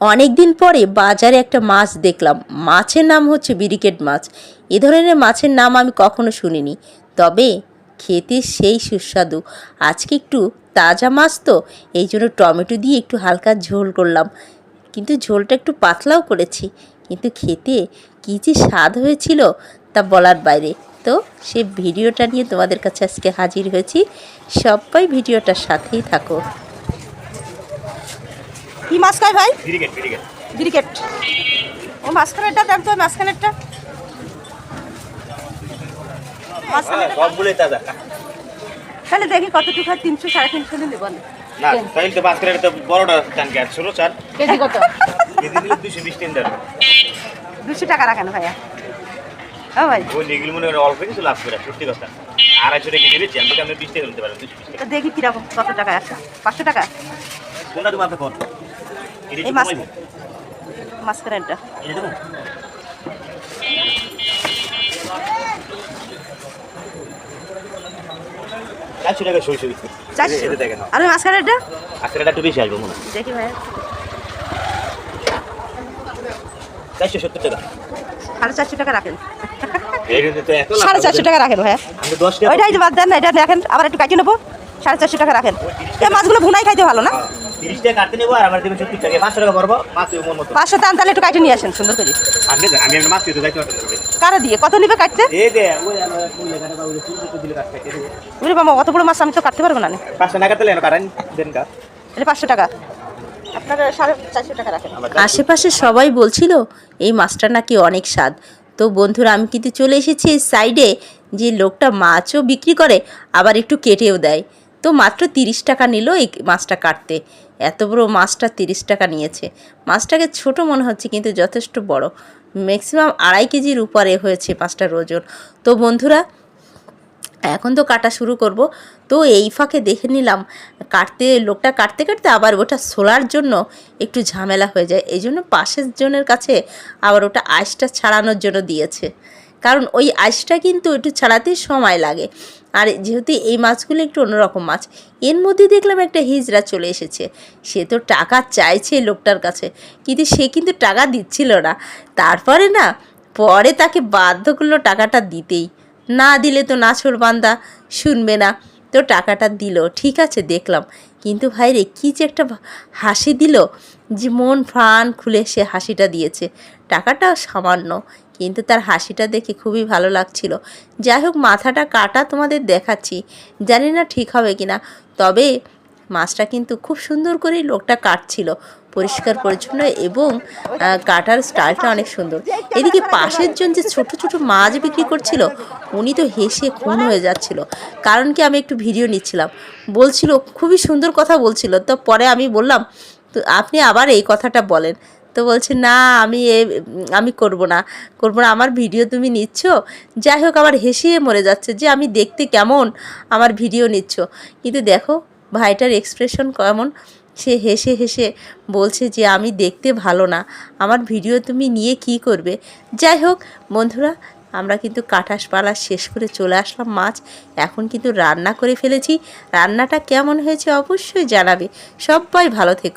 অনেক দিন পরে বাজারে একটা মাছ দেখলাম। মাছের নাম হচ্ছে বিরিকেট মাছ। এ ধরনের মাছের নাম আমি কখনো শুনিনি। তবে খেতে সেই সুস্বাদু। আজকে একটু তাজা মাছ তো, এই জন্য টমেটো দিয়ে একটু হালকা ঝোল করলাম। কিন্তু ঝোলটা একটু পাতলাও করেছি। কিন্তু খেতে কী যে স্বাদ হয়েছিল তা বলার বাইরে। তো সে ভিডিওটা নিয়ে তোমাদের কাছে আজকে হাজির হয়েছি। সবাই ভিডিওটার সাথেই থাকো। কি মাছ খায় ভাই? ক্রিকেট ও মাঝখানেরটা দেখ তো মাঝখানেরটা। তাহলে দেখি কতটুকু হয় তিনশো সাড়ে তিনশো বলে। না তাইলে তো করে তো বড়টা টান কে ছোট চার। কেজি কত? কেজি দিলে দুশো বিশ তিন দুশো টাকা রাখেন ভাইয়া। হ্যাঁ ভাই। ওই এগুলো মনে অল্প কিছু লাভ করে সত্যি কথা। আড়াইশো টাকা কেজি বেচছি আমি আপনি বিশ টাকা নিতে পারেন তো দেখি কীরকম কত টাকা আছে? পাঁচশো টাকা? কোনটা তোমার কত এই মাছ চারশো টাকা সই চারশো? এটা দেখেন। আর আজকে এটা একটু বেশি আসবে মনে দেখি ভাইয়া। চারশো সত্তর টাকা। সাড়ে চারশো টাকা রাখেন। সাড়ে চারশো টাকা রাখেন ভাইয়া। আমি তো ওইটাই বাদ দেন না এটা দেখেন আবার একটু কাটিয়ে নেব। সাড়ে চারশো টাকা রাখেন। এই মাছগুলো ভুনাই খাইতে ভালো না? কাটতে নেব আর আমার দেবেন সত্তর টাকা। পাঁচশো টান তাহলে একটু কাটিয়ে নিয়ে আসেন সুন্দর করে। কারা দিয়ে? কত নিবে কাটতে? এই দে ওই আমার ওই লেখাটা বা ওই চুল চুল দিলে কাট কেটে দেবে। বুঝলি মামা অত বড় মাছ আমি তো কাটতে পারব না পাঁচশো টাকা তাহলে এটা পাঁচশো আশেপাশে সবাই বলছিল এই মাছটা নাকি অনেক স্বাদ। তো বন্ধুরা, আমি কিন্তু চলে এসেছি সাইডে যে লোকটা মাছও বিক্রি করে, আবার একটু কেটেও দেয়। তো মাত্র তিরিশ টাকা নিল এই মাছটা কাটতে। এত বড় মাছটা তিরিশ টাকা নিয়েছে। মাছটাকে ছোট মনে হচ্ছে, কিন্তু যথেষ্ট বড়। ম্যাক্সিমাম আড়াই কেজির উপরে হয়েছে মাছটার ওজন। তো বন্ধুরা এখন তো কাটা শুরু করব। তো এই ফাঁকে দেখে নিলাম, কাটতে, লোকটা কাটতে কাটতে আবার ওটা সোলার জন্য একটু ঝামেলা হয়ে যায়। এই জন্য পাশের জনের কাছে আবার ওটা আইসটা ছাড়ানোর জন্য দিয়েছে। কারণ ওই আইসটা কিন্তু একটু ছাড়াতে সময় লাগে। আর যেহেতু এই মাছগুলো একটু অন্যরকম মাছ, এর মধ্যে দেখলাম একটা হিজড়া চলে এসেছে। সে তো টাকা চাইছে লোকটার কাছে, কিন্তু সে কিন্তু টাকা দিচ্ছিল না। তারপরে না, পরে তাকে বাধ্য করল টাকাটা দিতেই। না দিলে তো নাছর বান্দা শুনবে না। তো টাকাটা দিল, ঠিক আছে, দেখলাম। কিন্তু ভাই রে কী যে একটা হাসি দিল যে মন প্রাণ খুলে সে হাসিটা দিয়েছে। টাকাটা সামান্য, কিন্তু তার হাসিটা দেখে খুবই ভালো লাগছিল। যাই হোক, মাথাটা কাটা তোমাদের দেখাচ্ছি। জানি না ঠিক হবে কি না তবে মাছটা কিন্তু খুব সুন্দর করেই লোকটা কাটছিল, পরিষ্কার, পরিচ্ছন্ন এবং কাটার স্টাইলটা অনেক সুন্দর। এদিকে পাশের জন যে ছোট ছোট মাছ বিক্রি করছিল উনি তো হেসে খুন হয়ে যাচ্ছিল। কারণ কি আমি একটু ভিডিও নিচ্ছিলাম। বলছিল, খুবই সুন্দর কথা বলছিল। তো পরে আমি বললাম, তো আপনি আবার এই কথাটা বলেন। তো বলছে, না, আমি এ, আমি করব না। করব না। আমার ভিডিও তুমি নিচ্ছ। যাই হোক আমার হেসে মরে যাচ্ছে যে আমি দেখতে কেমন আমার ভিডিও নিচ্ছ। কিন্তু দেখো, ভাইটার এক্সপ্রেশন কেমন। সে হেসে হেসে বলছে যে, আমি দেখতে ভালো না। আমার ভিডিও তুমি নিয়ে কি করবে? যাই হোক, বন্ধুরা আমরা কিন্তু কাঠাস পালা শেষ করে চলে আসলাম মাছ। এখন কিন্তু রান্না করে ফেলেছি। রান্নাটা কেমন হয়েছে অবশ্যই জানাবে। সবাই ভালো থেকো।